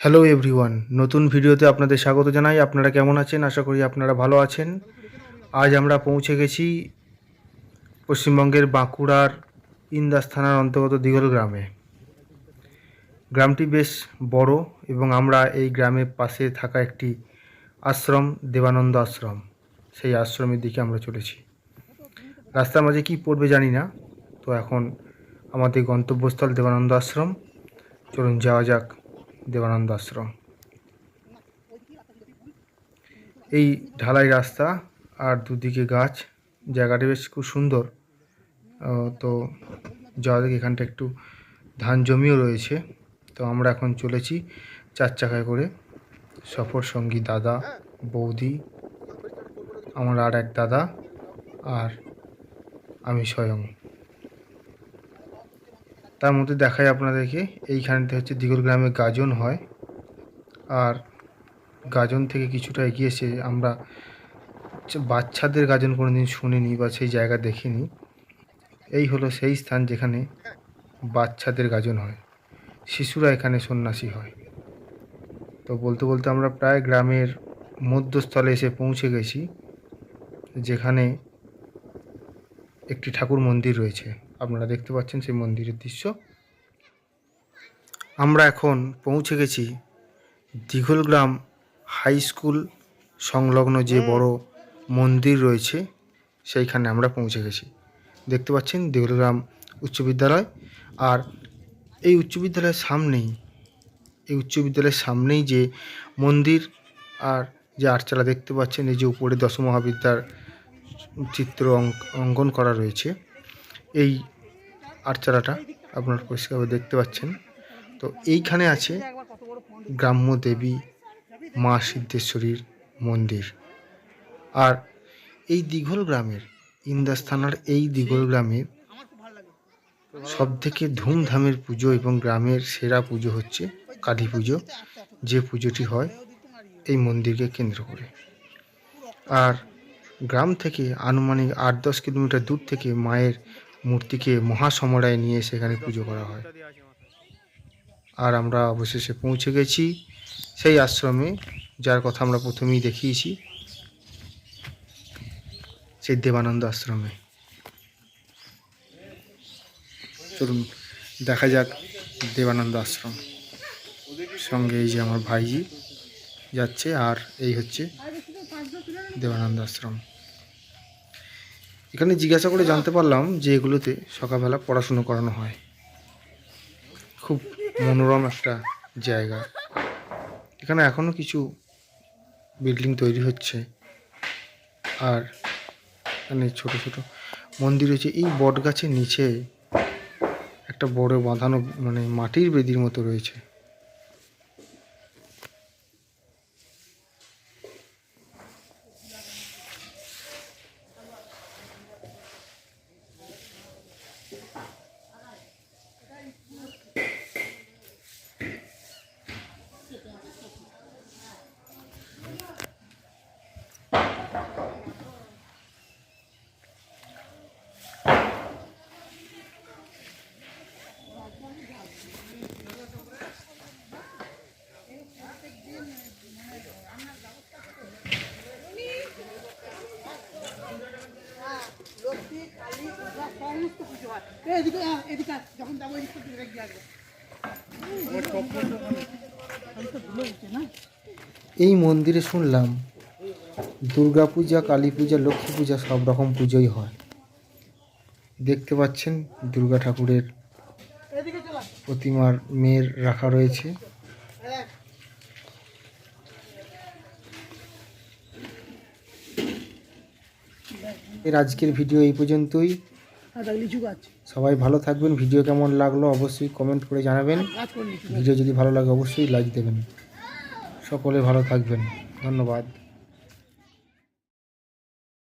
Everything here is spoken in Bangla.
হ্যালো এভরিওয়ান নতুন ভিডিওতে আপনাদের স্বাগত জানাই। আপনারা কেমন আছেন? আশা করি আপনারা ভালো আছেন। আজ আমরা পৌঁছে গেছি পশ্চিমবঙ্গের বাঁকুড়ার ইন্দাস থানার অন্তর্গত দিঘল গ্রামে। গ্রামটি বেশ বড় এবং আমরা এই গ্রামের পাশে থাকা একটি আশ্রম, দেবানন্দ আশ্রম। সেই আশ্রমের দিকে আমরা চলেছি। রাস্তার মাঝে কি পড়বে জানি না। তো এখন আমাদের গন্তব্যস্থল দেবানন্দ আশ্রম। চলুন যাওয়া যাক। দেবানন্দ আশ্রম। এই ঢালাই রাস্তা আর দুদিকে গাছ, জায়গাটি বেশ খুব সুন্দর। তো যাওয়া যাক, এখানটা একটু ধান জমিও রয়েছে। তো আমরা এখন চলেছি চার চাকায় করে। সফর সঙ্গী দাদা, বৌদি, আমার আর এক দাদা, আর আমি স্বয়ং। তার মধ্যে দেখায় আপনাদেরকে এইখানটা হচ্ছে দিগর গ্রামে গাজন হয়। আর গাজন থেকে কিছুটা এগিয়ে এসে আমরা বাচ্চাদের গাজন কোনো দিন শুনিনি বা সেই জায়গা দেখিনি। এই হলো সেই স্থান যেখানে বাচ্চাদের গাজন হয়। শিশুরা এখানে সন্ন্যাসী হয়। তো বলতে বলতে আমরা প্রায় গ্রামের মধ্যস্থলে এসে পৌঁছে গেছি, যেখানে একটি ঠাকুর মন্দির রয়েছে। আপনারা দেখতে পাচ্ছেন সেই মন্দিরের দৃশ্য। আমরা এখন পৌঁছে গেছি দিঘলগ্রাম হাই স্কুল সংলগ্ন যে বড় মন্দির রয়েছে সেইখানে আমরা পৌঁছে গেছি। দেখতে পাচ্ছেন দিঘলগ্রাম উচ্চ বিদ্যালয়। আর এই উচ্চ বিদ্যালয়ের সামনেই এই উচ্চ বিদ্যালয়ের সামনেই যে মন্দির আর যে আটচালা দেখতে পাচ্ছেন এই যে উপরে দশ মহাবিদ্যার চিত্র অঙ্ক- অঙ্কন করা রয়েছে। এই আটচালাটা আপনারা পরিষ্কারভাবে দেখতে পাচ্ছেন। তো এইখানে আছে গ্রাম্য দেবী মা সিদ্ধেশ্বরীর মন্দির। আর এই দিঘল গ্রামের, ইন্দাস থানার এই দিঘল গ্রামের সব থেকে ধুমধামের পুজো এবং গ্রামের সেরা পুজো হচ্ছে কালী পুজো। যে পুজোটি হয় এই মন্দিরকে কেন্দ্র করে। আর গ্রাম থেকে আনুমানিক আট দশ কিলোমিটার দূর থেকে মায়ের মূর্তিকে মহাসমরায় নিয়ে সেখানে পুজো করা হয়। আর আমরা অবশেষে পৌঁছে গেছি সেই আশ্রমে, যার কথা আমরা প্রথমেই দেখিয়েছি, সেই দেবানন্দ আশ্রমে। চলুন, দেখা যাক দেবানন্দ আশ্রম। সঙ্গে এই যে আমার ভাইজি যাচ্ছে, আর এই হচ্ছে দেবানন্দ আশ্রম। এখানে জিজ্ঞাসা করে জানতে পারলাম যে এগুলোতে সকালবেলা পড়াশুনো করানো হয়। খুব মনোরম একটা জায়গা। এখানে এখনও কিছু বিল্ডিং তৈরি হচ্ছে। আর এখানে ছোট ছোট মন্দির রয়েছে। এই বট গাছের নিচে একটা বড় বাঁধানো মানে মাটির বেদির মতো রয়েছে। এই মন্দিরে শুনলাম দুর্গা পূজা, কালী পূজা, লক্ষ্মী পূজা সব রকম পুজোই হয়। দেখতে পাচ্ছেন দুর্গা ঠাকুরের প্রতিমার মেয়ের রাখা রয়েছে। এর আজকের ভিডিও এই পর্যন্তই। সবাই ভালো থাকবেন ভিডিও কেমন লাগল অবশ্যই কমেন্ট করে জানাবেন। ভিডিও যদি ভালো লাগে অবশ্যই লাইক দেবেন। সকলে ভালো থাকবেন ধন্যবাদ।